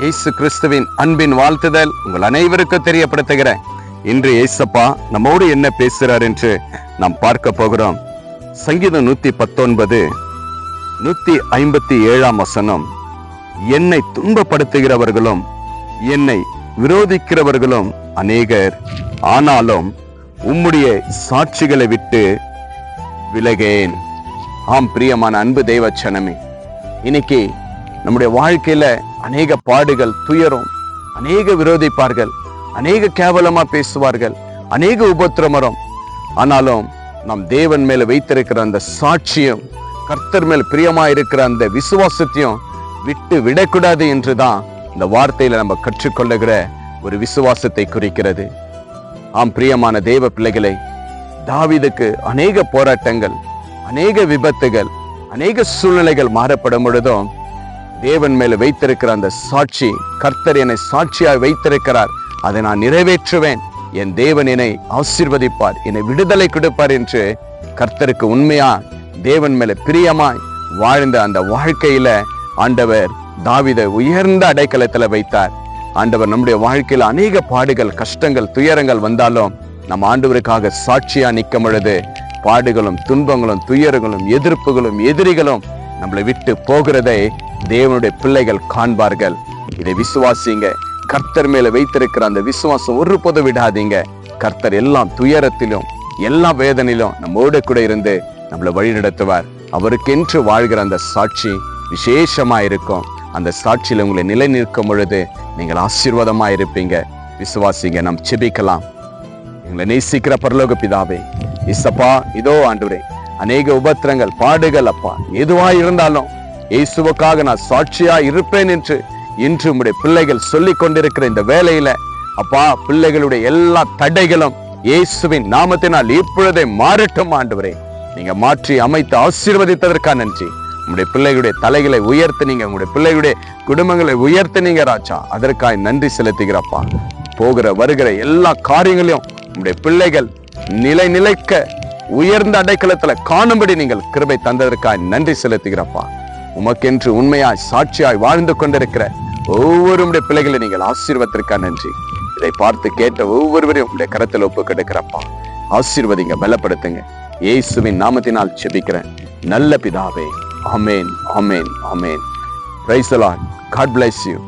இயேசு கிறிஸ்துவின் அன்பின் வாழ்த்துதல் உங்கள் அனைவருக்கும் தெரியப்படுத்துகிறேன். இன்று இயேசப்பா நம்மோடு என்ன பேசுகிறார் என்று நாம் பார்க்க போகிறோம். சங்கீதம் நூத்தி பத்தொன்பது நூத்தி ஐம்பத்தி ஏழாம் வசனம். என்னை துன்பப்படுத்துகிறவர்களும் என்னை விரோதிக்கிறவர்களும் அநேகர். ஆனாலும் உம்முடைய சாட்சிகளை விட்டு விலகேன். ஆம் பிரியமான அன்பு தெய்வச்சனமே இன்னைக்கு நம்முடைய வாழ்க்கையில அநேக பாடுகள் துயரம் அநேக விரோதிப்பார்கள் அநேக கேவலமா பேசுவார்கள் அநேக உபத்திரமரம். ஆனாலும் நம் தேவன் மேல வைத்திருக்கிற அந்த சாட்சியம் கர்த்தர் மேல் பிரியமா இருக்கிற அந்த விசுவாசத்தையும் விட்டு விடக்கூடாது என்றுதான் இந்த வார்த்தையில நம்ம கற்றுக்கொள்ளுகிற ஒரு விசுவாசத்தை குறிக்கிறது. ஆம் பிரியமான தேவ பிள்ளைகளை தாவிதுக்கு அநேக போராட்டங்கள் அநேக விபத்துகள் அநேக சூழ்நிலைகள் மாறப்படும் பொழுதும் தேவன் மேல வைத்திருக்கிற அந்த சாட்சி கர்த்தர் என்னை சாட்சியாய் வைத்திருக்கிறார். அதை நான் நிறைவேற்றுவேன். என் தேவன் என்னை ஆசிர்வதிப்பார். என்னை விடுதலை கொடுப்பார் என்று கர்த்தருக்கு உண்மையா தேவன் மேல பிரியமாய் வாழ்ந்த அந்த வாழ்க்கையில ஆண்டவர் தாவித உயர்ந்த அடைக்கலத்துல வைத்தார். ஆண்டவர் நம்முடைய வாழ்க்கையில அநேக பாடுகள் கஷ்டங்கள் துயரங்கள் வந்தாலும் நம்ம ஆண்டவருக்காக சாட்சியா நிற்கும் பொழுது பாடுகளும் துன்பங்களும் துயரங்களும் எதிர்ப்புகளும் எதிரிகளும் நம்மளை விட்டு போகிறதை தேவனுடைய பிள்ளைகள் காண்பார்கள். இதை விசுவாசிங்க. கர்த்தர் மேல வைத்திருக்கிற அந்த விசுவாசம் ஒரு பொது விடாதீங்க. கர்த்தர் எல்லாம் துயரத்திலும் எல்லா வேதனையிலும் நம்மோட கூட இருந்து நம்மளை வழி நடத்துவார். அவருக்கென்று வாழ்கிற அந்த சாட்சி விசேஷமா இருக்கும் அந்த சாட்சியில உங்களை நிலை நிற்கும் பொழுது நீங்கள் ஆசீர்வாதமா இருப்பீங்க விசுவாசிங்க நாம் செபிக்கலாம் எங்களை நேசிக்கிற பரலோக பிதாவே. இசப்பா இதோ ஆண்டவரே. அநேக உபத்திரங்கள் பாடுகள் அப்பா. எதுவா இருந்தாலும் இயேசுவுக்காக நான் சாட்சியா இருப்பேன் என்று இன்று உடைய பிள்ளைகள் சொல்லிக் கொண்டிருக்கிற இந்த வேலையில அப்பா பிள்ளைகளுடைய எல்லா தடைகளும் இயேசுவின் நாமத்தினால் இப்பொழுதே மாறட்டும் ஆண்டவரே. நீங்க மாற்றி அமைத்து ஆசீர்வதித்ததற்கா நன்றி. உங்களுடைய பிள்ளைகளுடைய தலைகளை உயர்த்தினீங்க உங்களுடைய பிள்ளைகளுடைய குடும்பங்களை உயர்த்தினீங்க ராஜா. அதற்காய் நன்றி செலுத்துகிறப்பா போகிற வருகிற எல்லா காரியங்களையும் உங்களுடைய பிள்ளைகள் நிலை நிலைக்க உயர்ந்த அடைக்கலத்துல காணும்படி நீங்கள் கிருபை தந்ததற்காய் நன்றி செலுத்துகிறப்பா. உமக்கென்று உண்மையாய் சாட்சியாய் வாழ்ந்து கொண்டிருக்கிற ஒவ்வொரு உடைய பிள்ளைகளை நீங்கள் ஆசீர்வத்திற்கா நன்றி. இதை பார்த்து கேட்ட ஒவ்வொருவரையும் உங்களுடைய கரத்தில் ஒப்பு கிடைக்கிறப்பா. ஆசீர்வதிங்க பலப்படுத்துங்க. இயேசுவின் நாமத்தினால் செபிக்கிறேன் நல்ல பிதாவே. அமேன் அமேன் அமேன் பிரைசலான் காட் பிளஸ் யூ